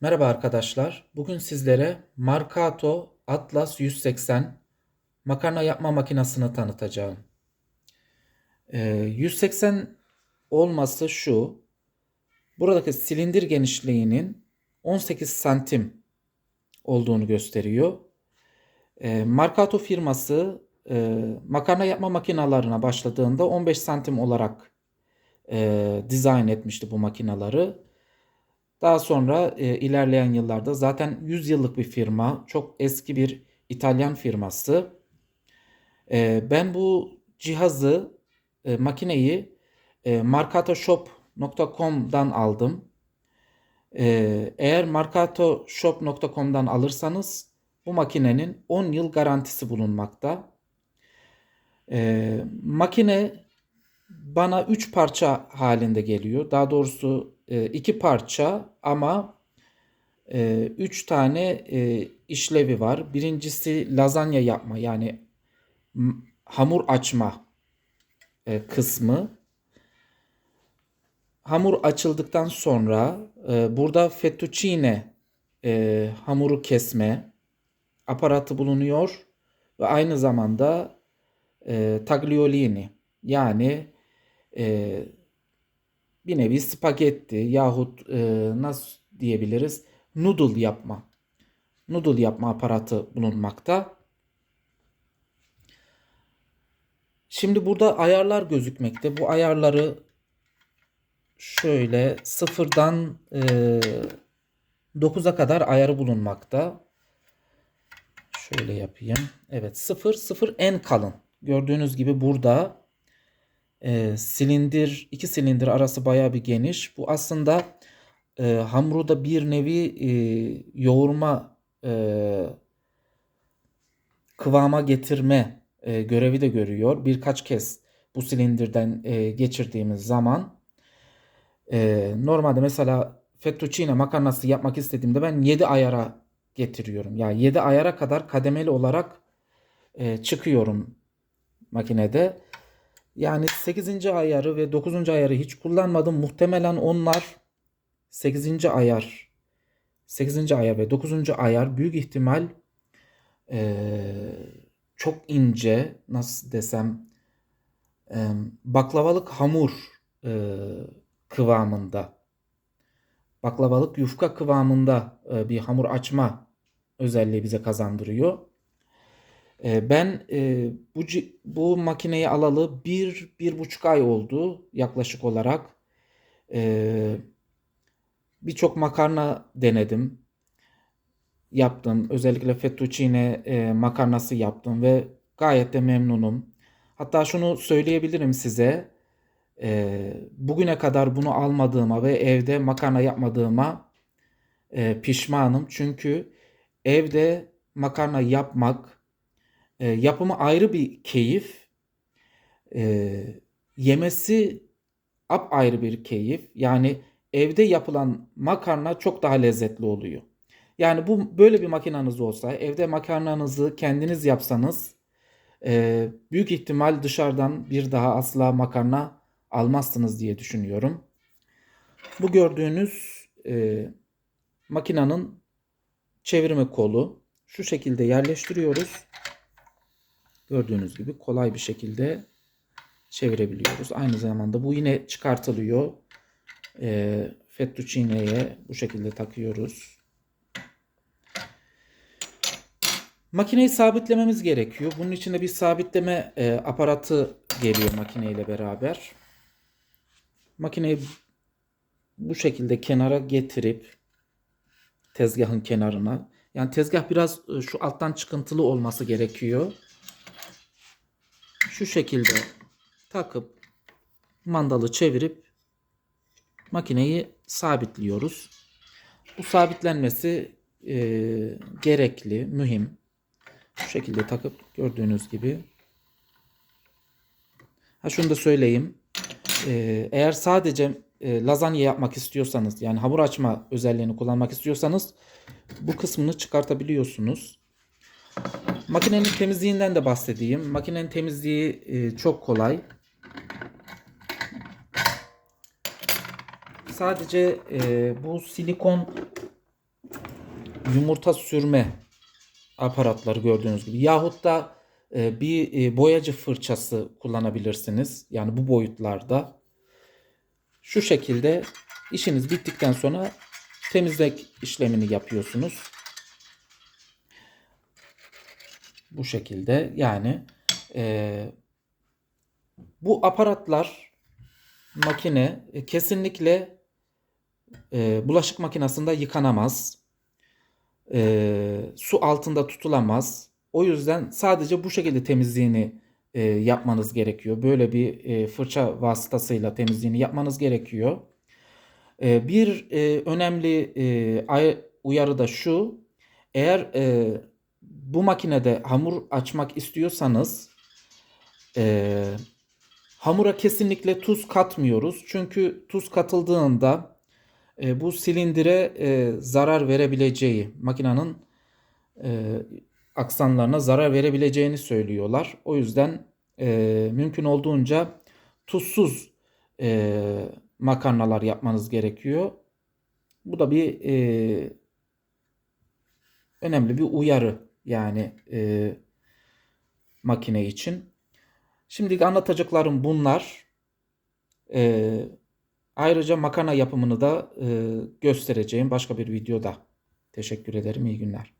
Merhaba arkadaşlar. Bugün sizlere Marcato Atlas 180 makarna yapma makinesini tanıtacağım. Ee, 180 olması şu. Buradaki silindir genişliğinin 18 santim olduğunu gösteriyor. Ee, Marcato firması e, makarna yapma makinalarına başladığında 15 santim olarak e, dizayn etmişti bu makinaları. Daha sonra e, ilerleyen yıllarda zaten 100 yıllık bir firma, çok eski bir İtalyan firması. E, ben bu cihazı, e, makineyi e, markatoshop.com'dan aldım. E, eğer markatoshop.com'dan alırsanız bu makinenin 10 yıl garantisi bulunmakta. E, makine bana 3 parça halinde geliyor. Daha doğrusu e, iki parça ama e, üç tane e, işlevi var. Birincisi lazanya yapma yani hamur açma e, kısmı. Hamur açıldıktan sonra e, burada fettuccine e, hamuru kesme aparatı bulunuyor ve aynı zamanda e, tagliolini yani e, bir nevi spagetti yahut e, nasıl diyebiliriz noodle yapma noodle yapma aparatı bulunmakta. Şimdi burada ayarlar gözükmekte. Bu ayarları şöyle sıfırdan e, 9'a kadar ayarı bulunmakta. Şöyle yapayım. Evet 0 0 en kalın. Gördüğünüz gibi burada e, silindir iki silindir arası bayağı bir geniş. Bu aslında e, hamuru da bir nevi e, yoğurma e, kıvama getirme e, görevi de görüyor. Birkaç kez bu silindirden e, geçirdiğimiz zaman e, normalde mesela fettuccine makarnası yapmak istediğimde ben 7 ayara getiriyorum. Yani 7 ayara kadar kademeli olarak e, çıkıyorum makinede. Yani 8. ayarı ve 9. ayarı hiç kullanmadım. Muhtemelen onlar 8. ayar 8. ayar ve 9. ayar büyük ihtimal eee, çok ince nasıl desem eee, baklavalık hamur eee, kıvamında baklavalık yufka kıvamında eee, bir hamur açma özelliği bize kazandırıyor. E, ben e, bu bu makineyi alalı bir, bir buçuk ay oldu yaklaşık olarak. E, birçok makarna denedim, yaptım. Özellikle fettuccine e, makarnası yaptım ve gayet de memnunum. Hatta şunu söyleyebilirim size. E, bugüne kadar bunu almadığıma ve evde makarna yapmadığıma e, pişmanım. Çünkü evde makarna yapmak e, yapımı ayrı bir keyif. E, yemesi apayrı bir keyif. Yani evde yapılan makarna çok daha lezzetli oluyor. Yani bu böyle bir makinanız olsa, evde makarnanızı kendiniz yapsanız e, büyük ihtimal dışarıdan bir daha asla makarna almazsınız diye düşünüyorum. Bu gördüğünüz e, makinanın çevirme kolu şu şekilde yerleştiriyoruz. Gördüğünüz gibi kolay bir şekilde çevirebiliyoruz. Aynı zamanda bu yine çıkartılıyor. E, fettuccine'ye bu şekilde takıyoruz. Makineyi sabitlememiz gerekiyor. Bunun için de bir sabitleme e, aparatı geliyor makineyle beraber. Makineyi bu şekilde kenara getirip tezgahın kenarına. Yani tezgah biraz e, şu alttan çıkıntılı olması gerekiyor. Şu şekilde takıp mandalı çevirip makineyi sabitliyoruz. Bu sabitlenmesi e, gerekli, mühim. Şu şekilde takıp gördüğünüz gibi. Ha şunu da söyleyeyim. E, eğer sadece e, lazanya yapmak istiyorsanız yani hamur açma özelliğini kullanmak istiyorsanız bu kısmını çıkartabiliyorsunuz. Makinenin temizliğinden de bahsedeyim. Makinenin temizliği e, çok kolay. Sadece e, bu silikon yumurta sürme aparatları gördüğünüz gibi yahut da e, bir e, boyacı fırçası kullanabilirsiniz. Yani bu boyutlarda. Şu şekilde işiniz bittikten sonra temizlik işlemini yapıyorsunuz. Bu şekilde yani e, bu aparatlar makine e, kesinlikle e, bulaşık makinesinde yıkanamaz. E, su altında tutulamaz. O yüzden sadece bu şekilde temizliğini e, yapmanız gerekiyor. Böyle bir e, fırça vasıtasıyla temizliğini yapmanız gerekiyor. E, bir e, önemli e, uyarı da şu. Eğer e, bu makinede hamur açmak istiyorsanız e, hamura kesinlikle tuz katmıyoruz. Çünkü tuz katıldığında e, bu silindire e, zarar verebileceği, makinenin e, aksanlarına zarar verebileceğini söylüyorlar. O yüzden e, mümkün olduğunca tuzsuz e, makarnalar yapmanız gerekiyor. Bu da bir e, önemli bir uyarı yani e, makine için. Şimdi anlatacaklarım bunlar. E, ayrıca makarna yapımını da e, göstereceğim başka bir videoda. Teşekkür ederim. İyi günler.